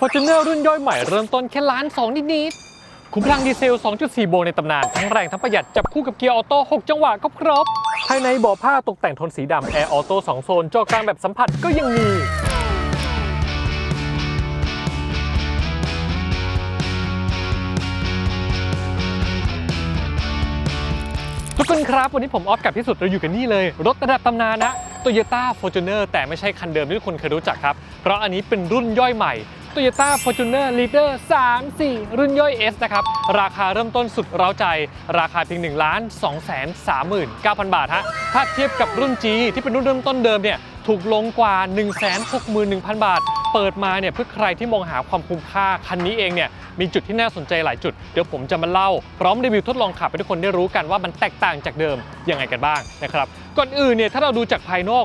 Fortuner รุ่นย่อยใหม่เริ่มต้นแค่ล้านสองนิดๆขุมพลังดีเซล 2.4โวลต์ในตำนาน ทั้งแรงทั้งประหยัดจับคู่กับเกียร์ออโต้ 6 จังหวะก็ครบ ภายในเบาะผ้าตกแต่งโทนสีดำแอร์ออโต้2โซน จอกลางแบบสัมผัสก็ยังมีทุกคนครับ วันนี้ผมออฟกับที่สุดเราอยู่กันนี่เลย รถระดับตำนานนะ Toyota Fortuner แต่ไม่ใช่คันเดิมที่ทุกคนเคยรู้จักครับ เพราะอันนี้เป็นรุ่นย่อยใหม่ Toyota Fortuner Leader 3 4 รุ่นย่อย S นะครับ ราคาเริ่มต้นสุดเร้าใจ ราคาเพียง1ล้าน2แสน39,000 บาทฮะ ถ้าเทียบกับรุ่น G ที่เป็นรุ่นเริ่มต้นเดิมเนี่ย ถูกลงกว่า 161,000 บาท เปิดมาเนี่ยเพื่อใครที่มองหาความคุ้มค่าคันนี้เองเนี่ยมีจุดที่น่าสนใจหลายจุด เดี๋ยวผมจะมาเล่าพร้อมรีวิวทดลองขับให้ทุกคนได้รู้กันว่ามันแตกต่างจากเดิมยังไงกันบ้างนะครับก่อนอื่นเนี่ยถ้าเราดูจากภายนอก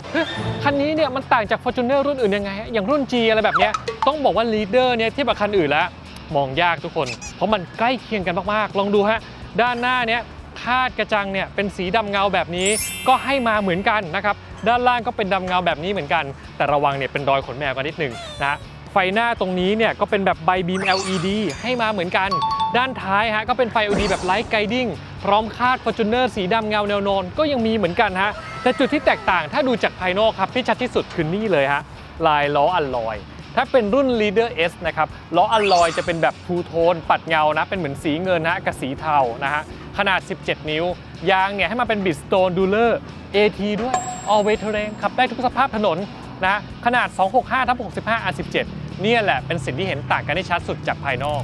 คันนี้เนี่ยมันต่างจาก Fortuner รุ่นอื่นยังไง อย่างรุ่น G อะไรแบบเนี้ยต้องบอกว่า Leader เนี่ยเทียบกับคันอื่นแล้วมองยากทุกคน เพราะมันใกล้เคียงกันมากๆ ลองดูฮะด้านหน้าเนี่ย คาดกระจังเนี่ยเป็นสีดำเงาแบบนี้ก็ให้มาเหมือนกันนะครับด้านล่างก็เป็นดำเงาแบบนี้เหมือนกัน แต่ระวังเนี่ยเป็นรอยขนแมวกันนิดหนึ่งนะฮะไฟหน้าตรงนี้เนี่ยก็เป็นแบบใบบีม LED ให้มาเหมือนกัน ด้านท้ายฮะก็เป็นไฟ LED แบบไลท์ไกดิ้งพร้อมคาด Fortuner สีดำเงาแนวนอนก็ยังมีเหมือนกันฮะแต่จุดที่แตกต่างถ้าดูจากภายนอกครับที่ชัดที่สุดคือนี่เลยฮะลายล้ออัลลอยถ้าเป็นรุ่น Leader S นะครับล้ออัลลอยจะเป็นแบบทูโทนปัดเงานะเป็นเหมือนสีเงินนะกับสีเทานะฮะ ขนาด 17 นิ้ว ยางเนี่ยให้มาเป็นบิ t สโตนดูเลอร์ AT ด้วย All Way Terrain ขับได้ทุกสภาพถนนนะขนาด 265ทับ65 R17 เนี่ยแหละเป็นสิ่งที่เห็นต่างกันได้ชัดสุดจากภายนอก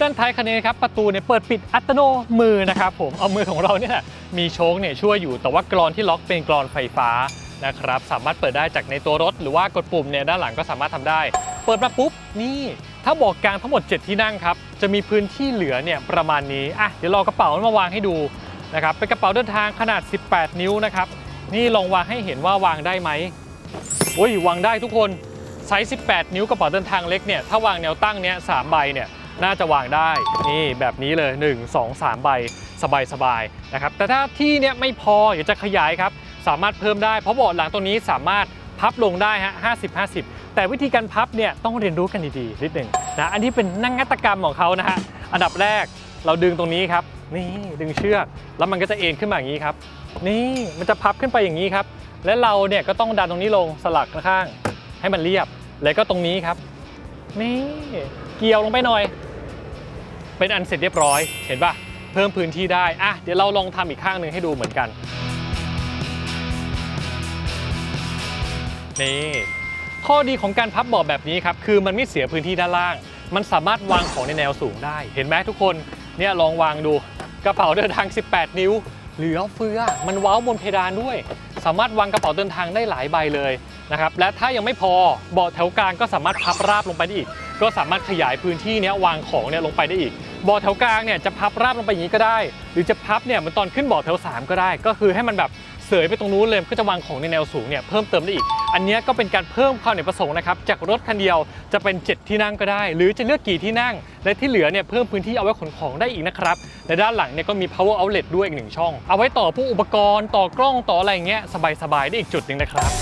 ด้านท้ายคันนี้นะครับประตูเนี่ยเปิดปิดอัตโนมือนะครับผมเอามือของเราเนี่ยมีโชคเนี่ยช่วยอยู่แต่ว่ากรอนที่ล็อกเป็นกรอนไฟฟ้านะครับสามารถเปิดได้จากในตัวรถ หรือว่ากดปุ่มเนี่ยด้านหลังก็สามารถทำได้ เปิดมาปุ๊บนี่ ถ้าบอกกลางทั้งหมด 7 ที่นั่งครับ จะมีพื้นที่เหลือเนี่ยประมาณนี้ อะ เดี๋ยวรอกระเป๋ามาวางให้ดูนะครับ เป็นกระเป๋าเดินทางขนาด 18 นิ้วนะครับ นี่ลองวางให้เห็นว่าวางได้ไหมโอ้ยวางได้ทุกคนไซส์ 18 นิ้วกระเป๋าเดินทางเล็กเนี่ย ถ้าวางแนวตั้งเนี้ยสามใบเนี่ย น่าจะวางได้ นี่แบบนี้เลย 1 2 3 ใบสบายๆนะครับ แต่ถ้าที่เนี้ยไม่พออยากจะขยายครับ สามารถเพิ่มได้ เพราะเบาะหลังตรงนี้สามารถพับลงได้ฮะ 50 50 แต่วิธีการพับเนี่ยต้องเรียนรู้กันดีๆนิดหนึ่งนะอันนี้เป็นนั่งงัตกรรมของเขานะฮะอันดับแรกเราดึงตรงนี้ครับ นี่ดึงเชือกแล้วมันก็จะเอ็นขึ้นมาอย่างนี้ครับ นี่มันจะพับขึ้นไปอย่างนี้ครับ และเราเนี่ยก็ต้องดันตรงนี้ลงสลักข้างให้มันเรียบ แล้วก็ตรงนี้ครับ นี่เกี่ยวลงไปหน่อย เป็นอันเสร็จเรียบร้อยเห็นปะเพิ่มพื้นที่ได้อะเดี๋ยวเราลองทำอีกข้างหนึ่งให้ดูเหมือนกันนี่ ข้อดีของการพับเบาะแบบนี้ครับคือมันไม่เสียพื้นที่ด้านล่าง มันสามารถวางของในแนวสูงได้ เห็นไหมทุกคนเนี่ยลองวางดูกระเป๋าเดินทาง 18 นิ้ว เหลือเฟือมันว้าบนเพดานด้วย สามารถวางกระเป๋าเดินทางได้หลายใบเลยนะครับและถ้ายังไม่พอเบาะแถวกลางก็สามารถพับราบลงไปได้อีก ก็สามารถขยายพื้นที่เนี้ยวางของเนี่ยลงไปได้อีกเบาะแถวกลางเนี่ยจะพับราบลงไปอย่างนี้ก็ได้ หรือจะพับเนี่ยมือนตอนขึ้นเบาะแถวสามก็ได้ ก็คือให้มันแบบ เสยไปตรงนู้นเลยก็จะวางของในแนวสูงเนี่ยเพิ่มเติมได้อีก อันนี้ก็เป็นการเพิ่มความอเนกประสงค์นะครับจากรถคันเดียวจะเป็น 7 ที่นั่งก็ได้ หรือจะเลือกกี่ที่นั่ง และที่เหลือเนี่ยเพิ่มพื้นที่เอาไว้ขนของได้อีกนะครับและด้านหลังเนี่ยก็มี power outlet ด้วยอีกหนึ่งช่อง เอาไว้ต่อพวกอุปกรณ์ต่อกล้องต่ออะไรเงี้ยสบายๆได้อีกจุดหนึ่งนะครับ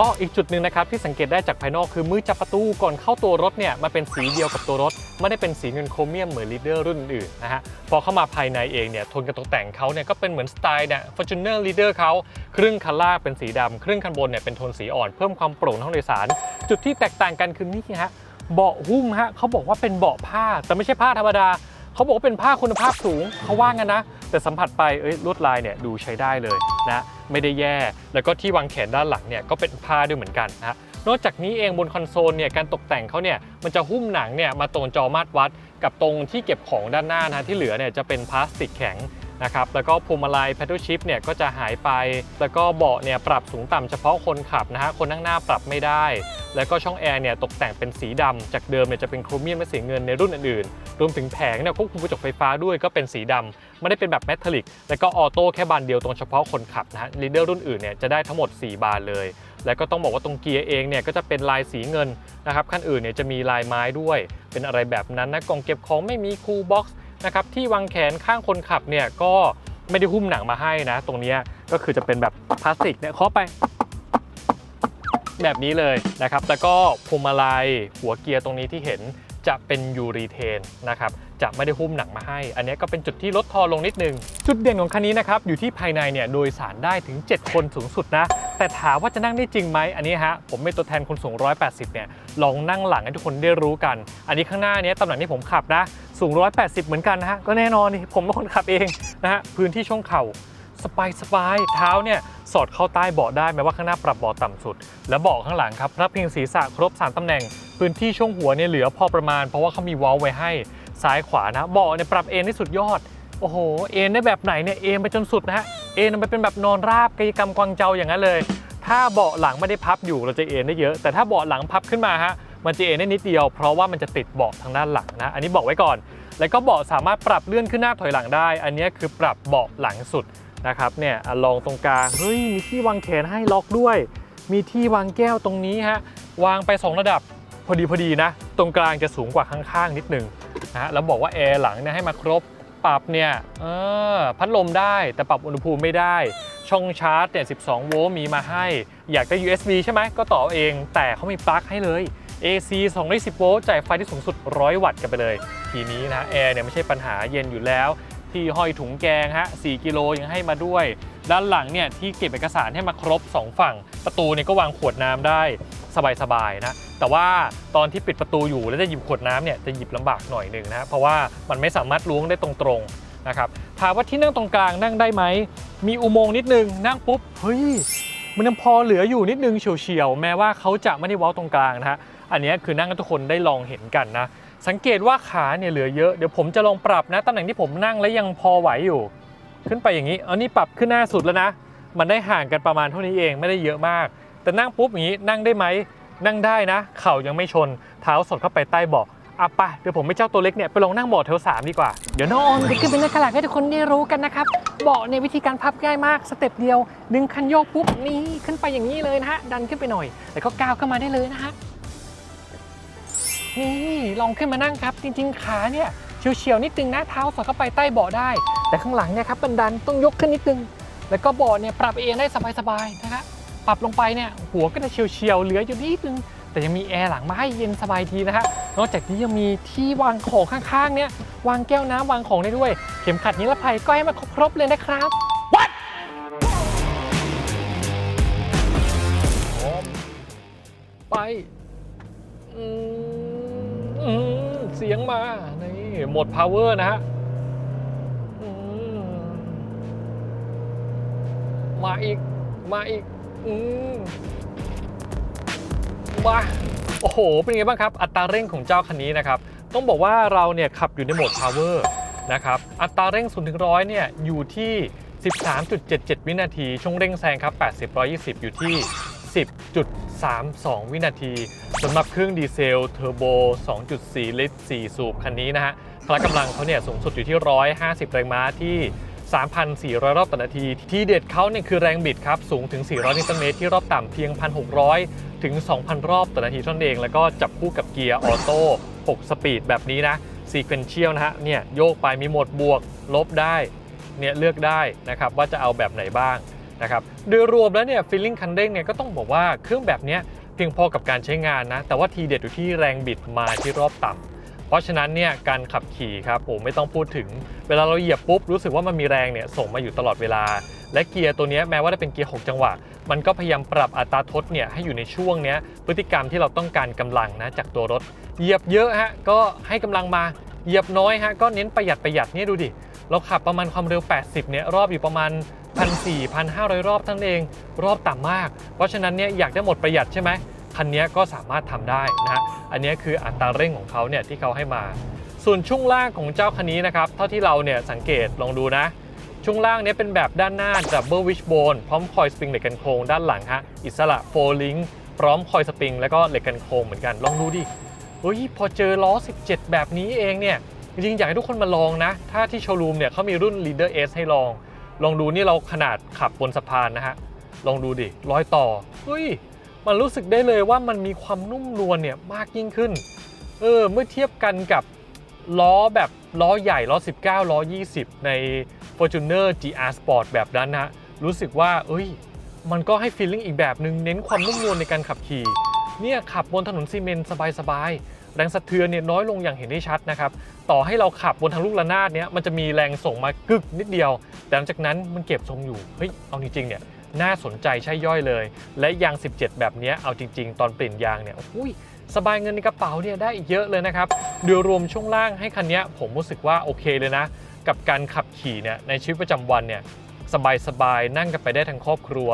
อ้ออีกจุดหนึ่งนะครับที่สังเกตได้จากภายนอกคือมือจับประตูก่อนเข้าตัวรถเนี่ยมันเป็นสีเดียวกับตัวรถ ไม่ได้เป็นสีเงินโครเมียมเหมือนลีดเดอร์รุ่นอื่นนะฮะพอเข้ามาภายในเองเนี่ยโทนการตกแต่งเขาเนี่ยก็เป็นเหมือนสไตล์เนี่ย Fortuner Leader เดอร์เขาครึ่งคันล่างเป็นสีดำครึ่งคันบนเนี่ยเป็นโทนสีอ่อนเพิ่มความโปร่งให้องโดยสาร จุดที่แตกต่างกันคือนี่ฮะเบาะหุ้มฮะเขาบอกว่าเป็นเบาะผ้าแต่ไม่ใช่ผ้าธรรมดา เขาบอกว่าเป็นผ้าคุณภาพสูงเขาว่างันนะ แต่สัมผัสไปเอ้ยลวดลายเนี่ยดูใช้ได้เลยนะไม่ได้แย่แล้วก็ที่วางแขนด้านหลังเนี่ยก็เป็นผ้าด้วยเหมือนกันนะนอกจากนี้เองบนคอนโซลเนี่ยการตกแต่งเขาเนี่ยมันจะหุ้มหนังเนี่ยมาตรงจอมาตรวัด กับตรงที่เก็บของด้านหน้านะที่เหลือเนี่ยจะเป็นพลาสติกแข็ง นะครับแล้วก็พวงมาลัย paddle shift เนี่ยก็จะหายไป แล้วก็เบาะเนี่ยปรับสูงต่ำเฉพาะคนขับนะฮะคนนั่งหน้าปรับไม่ได้ แล้วก็ช่องแอร์เนี่ยตกแต่งเป็นสีดำจากเดิมเนี่ยจะเป็นโครเมียมและสีเงินในรุ่นอื่นๆ รวมถึงแผงเนี่ยควบคุมกระจกไฟฟ้าด้วยก็เป็นสีดำไม่ได้เป็นแบบแมททัลลิก แล้วก็ออโต้แค่บานเดียวตรงเฉพาะคนขับนะฮะลีดเดอร์รุ่นอื่นเนี่ยจะได้ทั้งหมด 4 บานเลย แล้วก็ต้องบอกว่าตรงเกียร์เองเนี่ยก็จะเป็นลายสีเงินนะครับขั้นอื่นเนี่ยจะมีลายไม้ด้วย เป็นอะไรแบบนั้นนะกล่องเก็บของไม่มีคูลบ็อกซ์ นะครับที่วางแขนข้างคนขับเนี่ยก็ไม่ได้หุ้มหนังมาให้นะ ตรงนี้ก็คือจะเป็นแบบพลาสติกเนี่ยเคาะไป แบบนี้เลยนะครับแล้วก็พวงมาลัยหัวเกียร์ตรงนี้ที่เห็น จะเป็นยูรีเทนนะครับจะไม่ได้หุ้มหนังมาให้ อันนี้ก็เป็นจุดที่ลดทอลงนิดนึง จุดเด่นของคันนี้นะครับ อยู่ที่ภายในเนี่ยโดยสารได้ถึง 7 คนสูงสุดนะ แต่ถามว่าจะนั่งได้จริงไหมอันนี้ฮะ ผมเป็นตัวแทนคนสูง 180 เนี่ย ลองนั่งหลังให้ทุกคนได้รู้กัน อันนี้ข้างหน้าเนี้ตำแหน่งที่ผมขับนะ สูง 180 เหมือนกันนะฮะ ก็แน่นอนนี่ผมเป็นคนขับเองนะฮะ พื้นที่ช่วงเข่า สบายสบายเท้าเนี่ยสอดเข้าใต้เบาะได้แม้ว่าข้างหน้าปรับเบาะต่ำสุด และเบาะข้างหลังครับพระเพียงศีรษะครบ 3ตำแหน่ง พื้นที่ช่วงหัวเนี่ยเหลือพอประมาณ เพราะว่าเขามีวอลไว้ให้ซ้ายขวานะเบาะเนี่ยปรับเอนได้สุดยอดโอ้โหเอนได้แบบไหนเนี่ยเอนไปจนสุดนะฮะเอนไปเป็นแบบนอนราบกายกรรมกวางเจาอย่างนั้นเลย ถ้าเบาะหลังไม่ได้พับอยู่เราจะเอนได้เยอะ แต่ถ้าเบาะหลังพับขึ้นมาฮะมันจะเอนได้นิดเดียว เพราะว่ามันจะติดเบาะทางด้านหลังนะอันนี้บอกไว้ก่อน แล้วก็เบาะสามารถปรับเลื่อนขึ้นหน้าถอยหลังได้ อันนี้คือปรับเบาะหลังสุด นะครับเนี่ยลองตรงกลางเฮ้ยมีที่วางแขนให้ล็อกด้วย มีที่วางแก้วตรงนี้ฮะวางไป 2 ระดับพอดีพอดีนะ ตรงกลางจะสูงกว่าข้างๆนิดนึงนะฮะแล้วบอกว่าแอร์หลังเนี่ยให้มาครบปรับเนี่ยเออพัดลมได้แต่ปรับอุณหภูมิไม่ได้ ช่องชาร์จเนี่ย12 โวลต์มีมาให้ อยากได้ USB ใช่ไหมก็ต่อเอง แต่เขามีปลั๊กให้เลย AC 210 โวลต์จ่ายไฟที่สูงสุด 100 วัตต์กันไปเลย ทีนี้นะแอร์เนี่ยไม่ใช่ปัญหาเย็นอยู่แล้ว ที่ห้อยถุงแกงฮะ4กิโลยังให้มาด้วย ด้านหลังเนี่ยที่เก็บเอกสารให้มาครบ 2 ฝั่ง ประตูเนี่ยก็วางขวดน้ำได้สบายๆนะแต่ว่าตอนที่ปิดประตูอยู่แล้วจะหยิบขวดน้ำเนี่ยจะหยิบลำบากหน่อยหนึ่งนะเพราะว่ามันไม่สามารถล้วงได้ตรงๆนะครับถามว่าที่นั่งตรงกลางนั่งได้ไหมมีอุโมงค์นิดนึงนั่งปุ๊บเฮ้ยมันยังพอเหลืออยู่นิดนึงเฉียวๆแม้ว่าเขาจะไม่ได้เว้าตรงกลางนะฮะอันนี้คือนั่งทุกคนได้ลองเห็นกันนะ สังเกตว่าขาเนี่ยเหลือเยอะเดี๋ยวผมจะลองปรับนะตำแหน่งที่ผมนั่งแล้วยังพอไหวอยู่ ขึ้นไปอย่างนี้เอานี่ปรับขึ้นหน้าสุดแล้วนะ มันได้ห่างกันประมาณเท่านี้เองไม่ได้เยอะมาก แต่นั่งปุ๊บอย่างนี้นั่งได้ไหมนั่งได้นะ เข่ายังไม่ชน เท้าสดเข้าไปใต้เบาะอะไปเดี๋ยวผมไม่เจ้าตัวเล็กเนี่ยไปลองนั่งเบาะแถวสามดีกว่า เดี๋ยวน้องออมจะขึ้นไปนั่งข้างหลังให้ทุกคนได้รู้กันนะครับเบาะในวิธีการพับง่ายมากสเต็ปเดียวดึงคันโยกปุ๊บนี่ขึ้นไปอย่างนี้เลยนะฮะดันขึ้นไปหน่อย แล้วก็ก้าวเข้ามาได้เลยนะฮะ นี่ลองขึ้นมานั่งครับ จริง ๆ ขาเนี่ยเฉียวๆนิดนึงนะเท้าสอดเข้าไปใต้เบาะได้ แต่ข้างหลังเนี่ยครับมันดันต้องยกขึ้นนิดนึง แล้วก็เบาะเนี่ยปรับเองได้สบายๆนะฮะปรับลงไปเนี่ยหัวก็จะเฉียวๆเหลืออยู่นิดนึงแต่ยังมีแอร์หลังมาให้เย็นสบายทีนะฮะนอกจากนี้ยังมีที่วางของข้างๆ เนี่ยวางแก้วน้ำวางของได้ด้วย เข็มขัดนิรภัยก็ให้มาครบเลยนะครับ What ไป อืม มา นี่หมด power นะฮะมมาอีก มาอีก อืมมาโอ้โห เป็นไงบ้างครับ อัตราเร่งของเจ้าคันนี้นะครับ ต้องบอกว่าเราเนี่ยขับอยู่ในโหมด power นะครับ อัตราเร่ง0ถึง100เนี่ยอยู่ที่ 13.77 วินาที ช่วงเร่งแซงครับ 80 120 อยู่ที่ 10.32 วินาทีสำหรับเครื่องดีเซลเทอร์โบ 2.4 ลิตร 4 สูบคันนี้นะฮะพละกำลังเขาเนี่ยสูงสุดอยู่ที่ 150 แรงม้าที่ 3,400 รอบต่อนาที ที่เด็ดเขาเนี่ยคือแรงบิดครับ สูงถึง 400 นิวตันเมตรที่รอบต่ำเพียง 1,600 ถึง 2,000 รอบต่อนาทีเท่านั้นเอง แล้วก็จับคู่กับเกียร์ออโต้ 6 สปีดแบบนี้นะซีเควนเชียลนะฮะเนี่ยโยกไปมีโหมดบวก ลบได้เนี่ยเลือกได้นะครับว่าจะเอาแบบไหนบ้าง นะครับโดยรวมแล้วเนี่ยฟีลลิ่งคันเร่งเนี่ยก็ต้องบอกว่าเครื่องแบบนี้เพียงพอกับการใช้งานนะ แต่ว่าทีเด็ดอยู่ที่แรงบิดมาที่รอบต่ำเพราะฉะนั้นเนี่ยการขับขี่ครับผมไม่ต้องพูดถึง เวลาเราเหยียบปุ๊บรู้สึกว่ามันมีแรงเนี่ยส่งมาอยู่ตลอดเวลา และเกียร์ตัวนี้แม้ว่าจะเป็นเกียร์ 6 จังหวะ มันก็พยายามปรับอัตราทดเนี่ยให้อยู่ในช่วงเนี้ยพฤติกรรมที่เราต้องการกำลังนะจากตัวรถ เหยียบเยอะฮะก็ให้กำลังมาเหยียบน้อยฮะก็เน้นประหยัดประหยัดเนี่ยดูดิเราขับประมาณความเร็ว 80 เนี่ยรอบอยู่ประมาณ 1,400 1,500 รอบเท่านั้นเอง รอบต่ำมาก เพราะฉะนั้นเนี่ยอยากได้หมดประหยัดใช่ไหมคันนี้ก็สามารถทำได้นะฮะ อันนี้คืออัตราเร่งของเขาเนี่ยที่เขาให้มา ส่วนช่วงล่างของเจ้าคันนี้นะครับ เท่าที่เราเนี่ยสังเกตลองดูนะ ช่วงล่างเนี้เป็นแบบด้านหน้า Double Wishbone พร้อมคอยสปริงเหล็กกันโครงด้านหลังฮะ อิสระโฟลิงพร้อมคอยสปริงแล้วก็เหล็กกันโครงเหมือนกัน ลองดูดิ เฮ้ยพอเจอล้อ 17 แบบนี้เองเนี่ย จริงๆอยากให้ทุกคนมาลองนะ ถ้าที่โชว์รูมเนี่ยเขามีรุ่น Leader S ให้ลอง ลองดูนี่เราขนาดขับบนสะพานนะฮะ ลองดูดิรอยต่อเฮ้ยมันรู้สึกได้เลยว่ามันมีความนุ่มนวลเนี่ยมากยิ่งขึ้น เออเมื่อเทียบกันกับล้อแบบล้อใหญ่ล้อ 19 ล้อ 20 ใน Fortuner GR Sport แบบนั้นนะฮะรู้สึกว่า เอ้ย มันก็ให้ฟีลลิ่งอีกแบบหนึ่งเน้นความนุ่มนวลในการขับขี่ เนี่ยขับบนถนนซีเมนต์สบายๆ แรงสะเทือนเนี่ยน้อยลงอย่างเห็นได้ชัดนะครับ ต่อให้เราขับบนทางลูกระนาดเนี่ยมันจะมีแรงส่งมากึกนิดเดียว แต่หลังจากนั้นมันเก็บทรงอยู่ เฮ้ย เอาจริงๆเนี่ยน่าสนใจใช่ย่อยเลย และยาง 17 แบบนี้เอาจริง ๆ ตอนเปลี่ยนยางเนี่ยอุ้ยสบายเงินในกระเป๋าเนี่ยได้อีกเยอะเลยนะครับโดยรวมช่วงล่างให้คันนี้ผมรู้สึกว่าโอเคเลยนะ กับการขับขี่เนี่ยในชีวิตประจำวันเนี่ยสบายๆนั่งกันไปได้ทั้งครอบครัว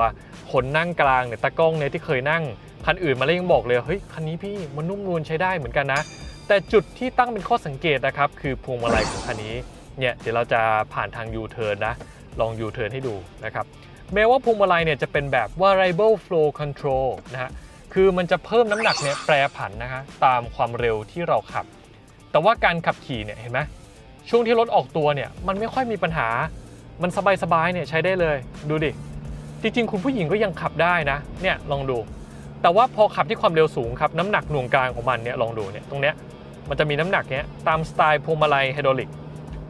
คนนั่งกลางเนี่ยตากล้องเนี่ยที่เคยนั่ง คันอื่นมาแล้วยังบอกเลยเฮ้ยคันนี้พี่มันนุ่มนวลใช้ได้เหมือนกันนะ แต่จุดที่ตั้งเป็นข้อสังเกตนะครับ คือพวงมาลัยของคันนี้เนี่ยเดี๋ยวเราจะผ่านทาง U-turn นนะลอง U-turn ให้ดูนะครับแม้ว่าพวงมาลัยเนี่ยจะเป็นแบบ variable flow control นะฮะคือมันจะเพิ่มน้ำหนักเนี่ยแปรผันนะคะตามความเร็วที่เราขับ แต่ว่าการขับขี่เนี่ยเห็นไหมช่วงที่รถออกตัวเนี่ยมันไม่ค่อยมีปัญหา มันสบายๆเนี่ยใช้ได้เลยดูดิจริงๆ คุณผู้หญิงก็ยังขับได้นะเนี่ยลองดู แต่ว่าพอขับที่ความเร็วสูงครับน้ำหนักหน่วงกลางของมันเนี่ยลองดูเนี่ยตรงเนี้ยมันจะมีน้ำหนักเนี้ยตามสไตล์พวงมาลัยไฮดรอลิก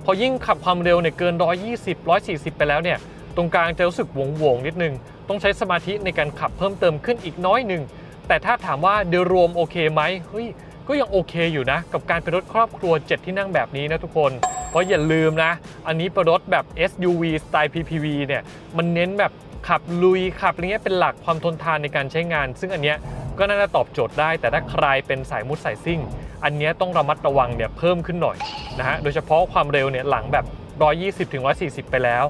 พอยิ่งขับความเร็วเนี่ยเกิน 120 140 ไปแล้วเนี่ยตรงกลางจะรู้สึกวงๆนิดนึง ต้องใช้สมาธิในการขับเพิ่มเติมขึ้นอีกน้อยหนึ่งแต่ถ้าถามว่าโดยรวมโอเคไหมเฮ้ยก็ยังโอเคอยู่นะ กับการเป็นรถครอบครัว 7 ที่นั่งแบบนี้นะทุกคน เพราะอย่าลืมนะ อันนี้เป็นรถแบบ SUV สไตล์ PPV เนี่ยมันเน้นแบบ ขับลุยขับอะไรเงี้ยเป็นหลักความทนทานในการใช้งาน ซึ่งอันเนี้ยก็น่าจะตอบโจทย์ได้ แต่ถ้าใครเป็นสายมุดสายซิ่ง อันเนี้ยต้องระมัดระวังเนี่ยเพิ่มขึ้นหน่อยนะฮะโดยเฉพาะความเร็วเนี่ยหลังแบบ 120ถึง140 ไปแล้ว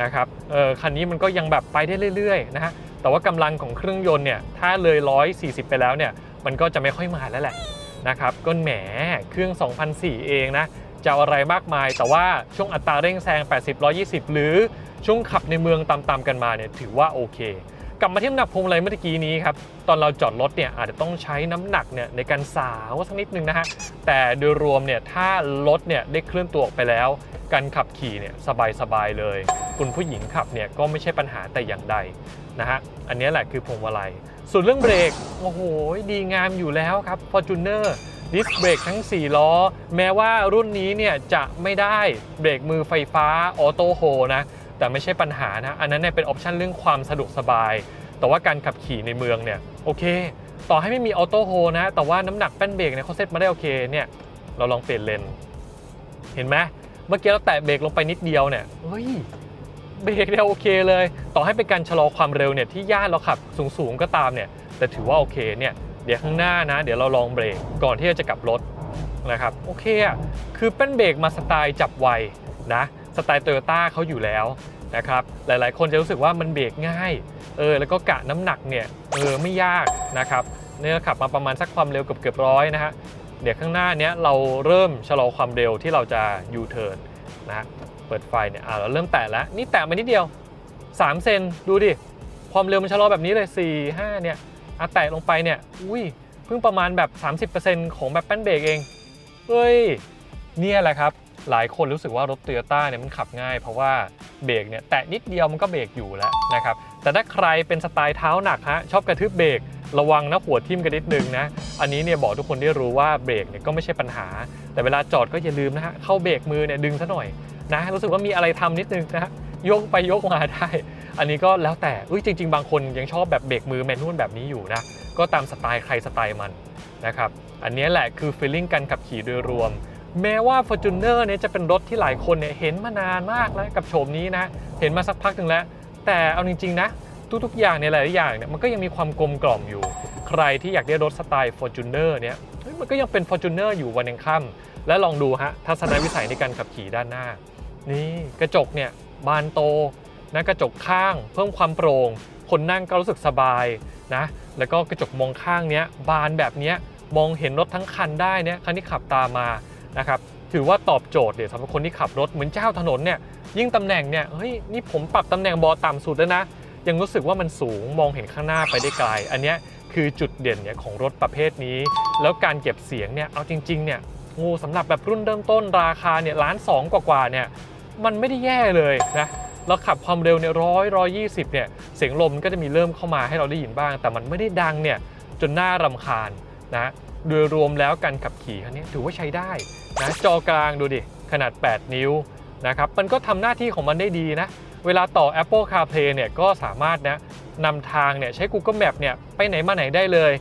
นะครับเออคันนี้มันก็ยังแบบไปได้เรื่อยๆนะฮะแต่ว่ากำลังของเครื่องยนต์เนี่ยถ้าเลย 140 ไปแล้วเนี่ยมันก็จะไม่ค่อยมาแล้วแหละนะครับก็แหมเครื่อง 2004 เองนะจะอาอะไรมากมาย แต่ว่าช่วงอัตราเร่งแซง 80 120 หรือ ช่วงขับในเมืองตามๆกันมาเนี่ยถือว่าโอเค กลับมาที่น้ำหนักพวงมาลัยเมื่อกี้นี้ครับ ตอนเราจอดรถเนี่ยอาจจะต้องใช้น้ำหนักเนี่ยในการสาวสักนิดนึงนะฮะ แต่โดยรวมเนี่ยถ้ารถเนี่ยได้เคลื่อนตัวออกไปแล้ว การขับขี่เนี่ยสบายๆเลย คุณผู้หญิงขับเนี่ยก็ไม่ใช่ปัญหาแต่อย่างใดนะฮะ อันนี้แหละคือพวงมาลัย ส่วนเรื่องเบรก โอ้โห ดีงามอยู่แล้วครับ Fortuner ดิสเบรกทั้ง 4 ล้อ แม้ว่ารุ่นนี้เนี่ยจะไม่ได้เบรกมือไฟฟ้าออโต้โฮนะ แต่ไม่ใช่ปัญหานะ อันนั้นเนี่ยเป็นออปชันเรื่องความสะดวกสบาย แต่ว่าการขับขี่ในเมืองเนี่ยโอเค ต่อให้ไม่มีออโต้โฮนะ แต่ว่าน้ำหนักแป้นเบรกเนี่ยเขาเซตมาได้โอเคเนี่ยเราลองเปลี่ยนเลน เห็นไหมเมื่อกี้เราแตะเบรกลงไปนิดเดียวเนี่ยเฮ้ยเบรกเนี่ยโอเคเลย ต่อให้เป็นการชะลอความเร็วเนี่ยที่ย่านเราขับสูงๆก็ตามเนี่ยแต่ถือว่าโอเคเนี่ยเดี๋ยวข้างหน้านะ เดี๋ยวเราลองเบรกก่อนที่จะกลับรถนะครับโอเคอะคือเป็นเบรกมาสไตล์จับไวนะ สไตล์โตโยต้าเขาอยู่แล้วนะครับหลายๆ คนจะรู้สึกว่ามันเบรกง่ายเออแล้วก็กะน้ำหนักเนี่ยเออไม่ยากนะครับเนี่ยขับมาประมาณสักความเร็วเกือบเกือบร้อยนะฮะเดี๋ยวข้างหน้าเนี้ยเราเริ่มชะลอความเร็วที่เราจะ U-turn นะฮะเปิดไฟเนี่ยอ่าเราเริ่มแตะแล้วนี่แตะมานิดเดียว 3 เซนดูดิความเร็วมันชะลอแบบนี้เลย 4 5เนี่ยอะแตะลงไปเนี่ยอุ้ยเพิ่งประมาณแบบ 30%ของแบบแป้นเบรกเองเฮ้ยเนี่ยแหละครับ หลายคนรู้สึกว่ารถ Toyota เนี่ยมันขับง่าย เพราะว่าเบรกเนี่ยแตะนิดเดียวมันก็เบรกอยู่แล้วนะครับ แต่ถ้าใครเป็นสไตล์เท้าหนักฮะชอบกระทืบเบรกระวังนะหัวทิ่มกันนิดนึงนะ อันนี้เนี่ยบอกทุกคนได้รู้ว่าเบรกเนี่ยก็ไม่ใช่ปัญหา แต่เวลาจอดก็อย่าลืมนะฮะเข้าเบรกมือเนี่ยดึงซะหน่อยนะรู้สึกว่ามีอะไรทำนิดนึงนะฮะยกไปยกมาได้ อันนี้ก็แล้วแต่อุ้ยจริง ๆ บางคนยังชอบแบบเบรกมือแมนนวลแบบนี้อยู่นะก็ตามสไตล์ใครสไตล์มันนะครับอันนี้แหละคือฟีลลิ่งการขับขี่โดยรวม แม้ว่า Fortuner เนี่ยจะเป็นรถที่หลายคนเนี่ยเห็นมานานมากแล้วกับโฉมนี้นะ เห็นมาสักพักหนึ่งแล้ว แต่เอาจริง ๆ นะ ทุกๆ อย่างในหลายๆอย่างเนี่ยมันก็ยังมีความกลมกล่อมอยู่ ใครที่อยากได้รถสไตล์ Fortuner เนี่ยเฮ้ยมันก็ยังเป็น Fortuner อยู่วันยังค่ำและลองดูฮะทัศนวิสัยในการขับขี่ด้านหน้า นี่กระจกเนี่ยบานโตนะกระจกข้าง เพิ่มความโปร่งคนนั่งก็รู้สึกสบายนะแล้วก็กระจกมองข้างเนี้ยบานแบบเนี้ยมองเห็นรถทั้งคันได้เนี่ยคันที่ขับตามมา นะครับถือว่าตอบโจทย์เดี๋ยวสำหรับคนที่ขับรถเหมือนเจ้าถนนเนี่ยยิ่งตำแหน่งเนี่ยเฮ้ยนี่ผมปรับตำแหน่งบอต่ำสุดแล้วนะ ยังรู้สึกว่ามันสูงมองเห็นข้างหน้าไปได้ไกล อันนี้คือจุดเด่นเนี่ยของรถประเภทนี้ แล้วการเก็บเสียงเนี่ยเอาจริงๆเนี่ยงูสำหรับแบบรุ่นเริ่มต้นราคาเนี่ยล้านสองกว่าๆเนี่ยมันไม่ได้แย่เลยนะเราขับความเร็วเนี่ยร้อยร้อยยี่สิบเนี่ยเสียงลมก็จะมีเริ่มเข้ามาให้เราได้ยินบ้าง แต่มันไม่ได้ดังเนี่ยจนน่ารำคาญนะโดยรวมแล้วการขับขี่คันนี้ถือว่าใช้ได้ นะจอกลางดูดิ ขนาด 8 นิ้วนะครับมันก็ทำหน้าที่ของมันได้ดีนะ เวลาต่อ Apple CarPlay เนี่ยก็สามารถนะนำทางเนี่ยใช้ Google Map เนี่ยไปไหนมาไหนได้เลย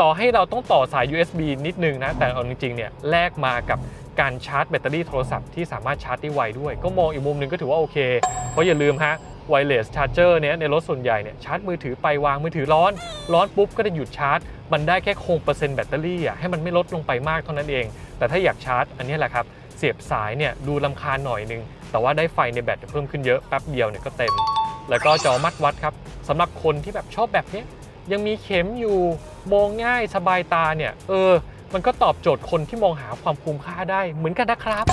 ต่อให้เราต้องต่อสาย USB นิดนึงนะ แต่เอาจริงๆเนี่ยแลกมากับการชาร์จแบตเตอรี่โทรศัพท์ที่สามารถชาร์จได้ไวด้วย ก็มองอีกมุมหนึงก็ถือว่าโอเค เพราะอย่าลืมฮะ wireless charger เนี่ยในรถส่วนใหญ่เนี่ยชาร์จมือถือไปวางมือถือร้อน ร้อนปุ๊บก็จะหยุดชาร์จ มันได้แค่คงเปอร์เซ็นต์แบตเตอรี่อะให้มันไม่ลดลงไปมากเท่านั้นเอง แต่ถ้าอยากชาร์จอันนี้แหละครับ เสียบสายเนี่ยดูลำคาญหน่อยนึง แต่ว่าได้ไฟในแบตเพิ่มขึ้นเยอะแป๊บเดียวเนี่ยก็เต็ม แล้วก็จอมัดวัดครับสำหรับคนที่แบบชอบแบบนี้ยยังมีเข็มอยู่มองง่ายสบายตาเนี่ยเออ มันก็ตอบโจทย์คนที่มองหาความคุ้มค่าได้เหมือนกันนะครับ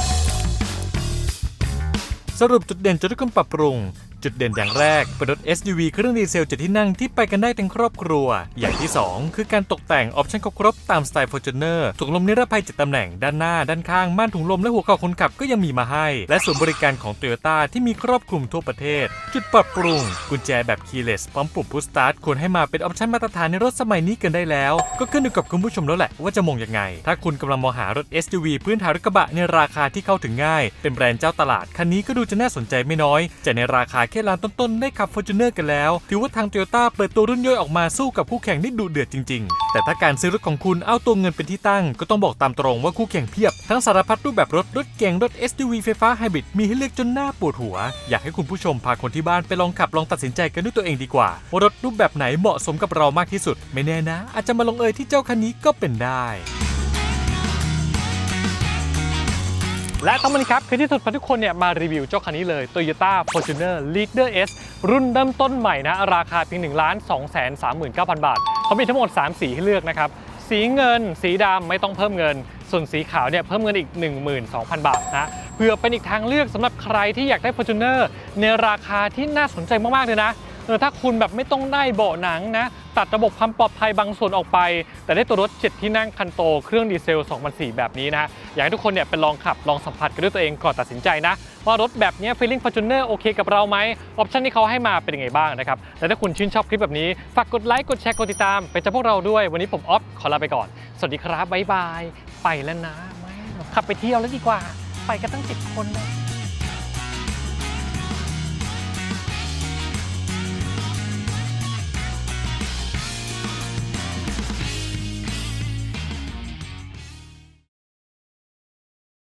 สรุปจุดเด่นจุดที่ควรปรับปรุง จุดเด่นอย่างแรกเป็นรถ SUV เครื่องดีเซลเจ็ดที่นั่งที่ไปกันได้ทั้งครอบครัว อย่างที่ 2 คือการตกแต่งออปชั่นครบตามสไตล์ Fortuner ถุงลมนิรภัย7ตำแหน่งด้านหน้า ด้านข้างม่านถุงลมและหัวเข่าคนขับก็ยังมีมาให้ และศูนย์บริการของ Toyota ที่มีครอบคลุมทั่วประเทศ จุดปรับปรุง กุญแจแบบ keyless พร้อมปุ่ม push start ควรให้มาเป็นออปชั่นมาตรฐานในรถสมัยนี้กันได้แล้ว ก็ขึ้นอยู่กับคุณผู้ชมแล้วแหละว่าจะมองยังไง ถ้าคุณกำลังมองหารถ SUV พื้นฐานรถกระบะในราคาที่เข้าถึงง่าย เป็นแบรนด์เจ้าตลาดคันนี้ก็ดูจะน่าสนใจไม่น้อยจะในราคาแค่ล้านต้นๆได้ขับ Fortuner กันแล้ว ถือว่าทาง Toyota เปิดตัวรุ่นย่อยออกมาสู้กับคู่แข่งได้ดุเดือดจริง ๆ แต่ถ้าการซื้อรถของคุณเอาตัวเงินเป็นที่ตั้ง ก็ต้องบอกตามตรงว่าคู่แข่งเพียบ ทั้งสารพัดรูปแบบรถรถเก๋งรถ SUV ไฟฟ้าไฮบริดมีให้เลือกจนหน้าปวดหัว อยากให้คุณผู้ชมพาคนที่บ้านไปลองขับลองตัดสินใจกันด้วยตัวเองดีกว่าว่ารถรูปแบบไหนเหมาะสมกับเรามากที่สุด ไม่แน่นะ อาจจะมาลงเอยที่เจ้าคันนี้ก็เป็นได้ และทั้งหมดนี้ครับคือที่สุดพาทุกคนเนี่ยมารีวิวเจ้าคันนี้เลย Toyota Fortuner Leader S รุ่นเริ่มต้นใหม่นะ ราคาเพียง1 2 3 9 0 0 0 บาท เขามีทั้งหมด 3 สีให้เลือกนะครับ สีเงิน สีดำไม่ต้องเพิ่มเงิน ส่วนสีขาวเนี่ยเพิ่มเงินอีก 12,000 บาทนะเพื่อเป็นอีกทางเลือกสำหรับใครที่อยากได้ Fortuner ในราคาที่น่าสนใจมากๆเลยนะ เออถ้าคุณแบบไม่ต้องได้เบาะหนังนะ ตัดระบบความปลอดภัยบางส่วนออกไป แต่ได้ตัวรถ 7 ที่นั่งคันโตเครื่องดีเซล 2004 แบบนี้นะ อยากให้ทุกคนเนี่ยไปลองขับลองสัมผัสกันด้วยตัวเองก่อนตัดสินใจนะ ว่ารถแบบนี้ Feeling Fortuner โอเคกับเราไหมออปชันที่เขาให้มาเป็นยังไงบ้างนะครับ และถ้าคุณชื่นชอบคลิปแบบนี้ ฝากกดไลค์กดแชร์กดติดตามไปเจอพวกเราด้วยวันนี้ผมออฟขอลาไปก่อนสวัสดีครับบ๊ายบายไปแล้วนะขับไปเที่ยวแล้วดีกว่า ไปกันตั้ง 10 คนเลย